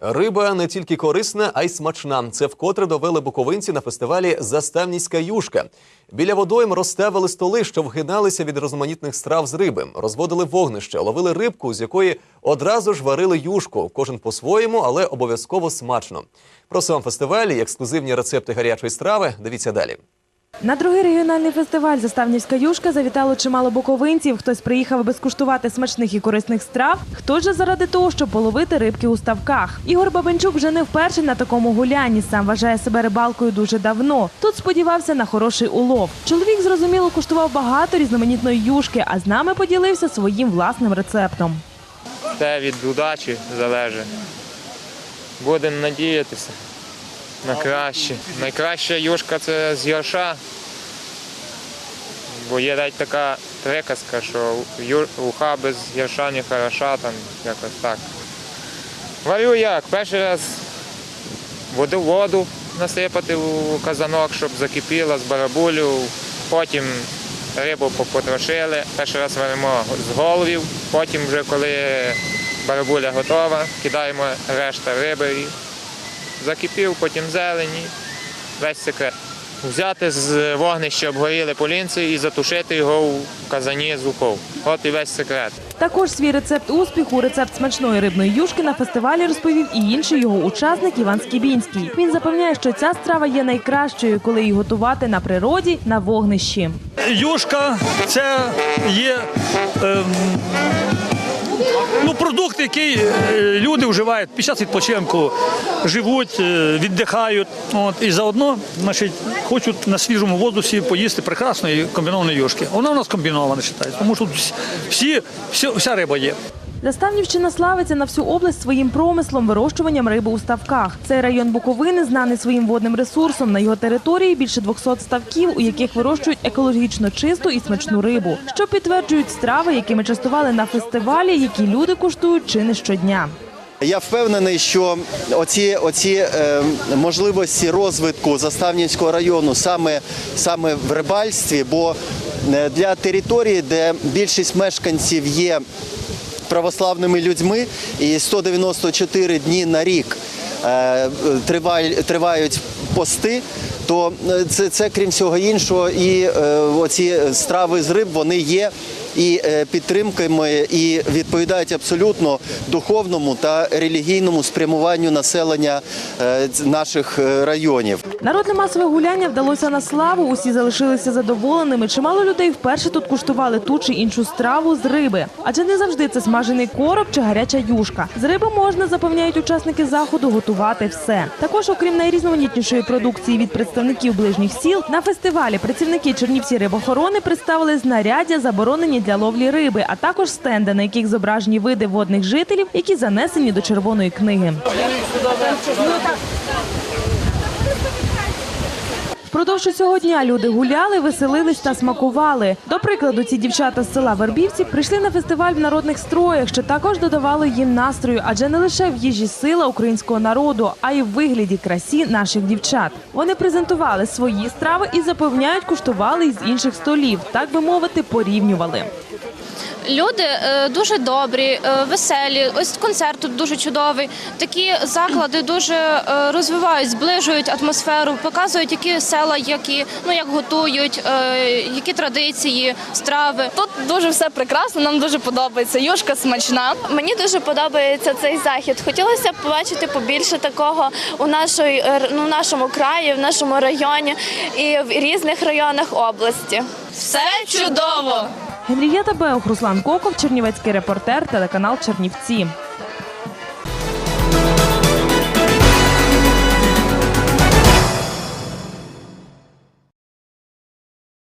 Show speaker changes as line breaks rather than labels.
Риба не тільки корисна, а й смачна. Це вкотре довели буковинці на фестивалі Заставніська юшка. Біля водойм розставили столи, що вгиналися від розманітних страв з риби, розводили вогнище, ловили рибку, з якої одразу ж варили юшку. Кожен по-своєму, але обов'язково смачно. Про сам фестиваль і ексклюзивні рецепти гарячої страви. Дивіться далі.
На другий регіональний фестиваль Заставнівська юшка завітало чимало буковинців. Хтось приїхав, аби скуштувати смачних і корисних страв, хтось же заради того, щоб половити рибки у ставках. Ігор Бабенчук вже не вперше на такому гулянні. Сам вважає себе рибалкою дуже давно. Тут сподівався на хороший улов. Чоловік зрозуміло куштував багато різноманітної юшки, а з нами поділився своїм власним рецептом.
Те від удачі залежить. Будемо надіятися на краще. Найкраща юшка це з ярша. Бо є навіть така приказка, що уха без ярша не хороша, там якось так. Варю як? Перший раз воду, воду насипати у казанок, щоб закипіло з барабулю. Потім рибу попотрошили. Перший раз варимо з головів, потім вже коли барабуля готова, кидаємо решта риби закипів, потім зелені. Весь секрет. Взяти з вогнища обгоріли полінці і затушити його у казані з ухов. От і весь секрет.
Також свій рецепт успіху, рецепт смачної рибної юшки на фестивалі розповів і інший його учасник Іван Скібінський. Він запевняє, що ця страва є найкращою, коли її готувати на природі на вогнищі.
Юшка це є ем, ну, продукт, який е, люди вживають під час відпочинку, живуть, е, віддихають. От, і заодно значить, хочуть на свіжому воздусі поїсти прекрасної комбінованої юшки. Вона у нас комбінована вважається, тому що всі, всі, вся риба є.
Заставнівщина славиться на всю область своїм промислом вирощуванням риби у ставках. Цей район Буковини знаний своїм водним ресурсом. На його території більше 200 ставків, у яких вирощують екологічно чисту і смачну рибу, що підтверджують страви, якими частували на фестивалі, які люди куштують чи не щодня.
Я впевнений, що оці, оці е, можливості розвитку Заставнівського району саме, саме в рибальстві, бо е, для території, де більшість мешканців є православними людьми, і 194 дні на рік е, тривають пости. То е, це, це крім всього іншого, і е, оці страви з риб вони є і е, підтримками, і відповідають абсолютно духовному та релігійному спрямуванню населення наших районів.
Народне масове гуляння вдалося на славу. Усі залишилися задоволеними. Чимало людей вперше тут куштували ту чи іншу страву з риби. Адже не завжди це смажений короб чи гаряча юшка. З риби можна, запевняють учасники заходу, готувати все. Також, окрім найрізноманітнішої продукції від представників ближніх сіл, на фестивалі працівники Чернівці рибохорони представили знаряддя, заборонені для ловлі риби, а також стенди, на яких зображені види водних жителів, які занесені до червоної книги. Впродовж усього дня люди гуляли, веселились та смакували. До прикладу, ці дівчата з села Вербівці прийшли на фестиваль в народних строях, що також додавало їм настрою, адже не лише в їжі сила українського народу, а й в вигляді красі наших дівчат. Вони презентували свої страви і запевняють, куштували із інших столів, так би мовити, порівнювали.
Люди е, дуже добрі, е, веселі. Ось концерт тут дуже чудовий. Такі заклади дуже е, розвивають, зближують атмосферу, показують, які села, які ну як готують, які традиції, страви.
Тут дуже все прекрасно, нам дуже подобається. Юшка смачна.
Мені дуже подобається цей захід. Хотілося б побачити побільше такого у нашої ну, в нашому краї, в нашому районі і в різних районах області.
Все чудово!
Генрієта Беух, Руслан Коков, Чернівецький репортер, телеканал Чернівці.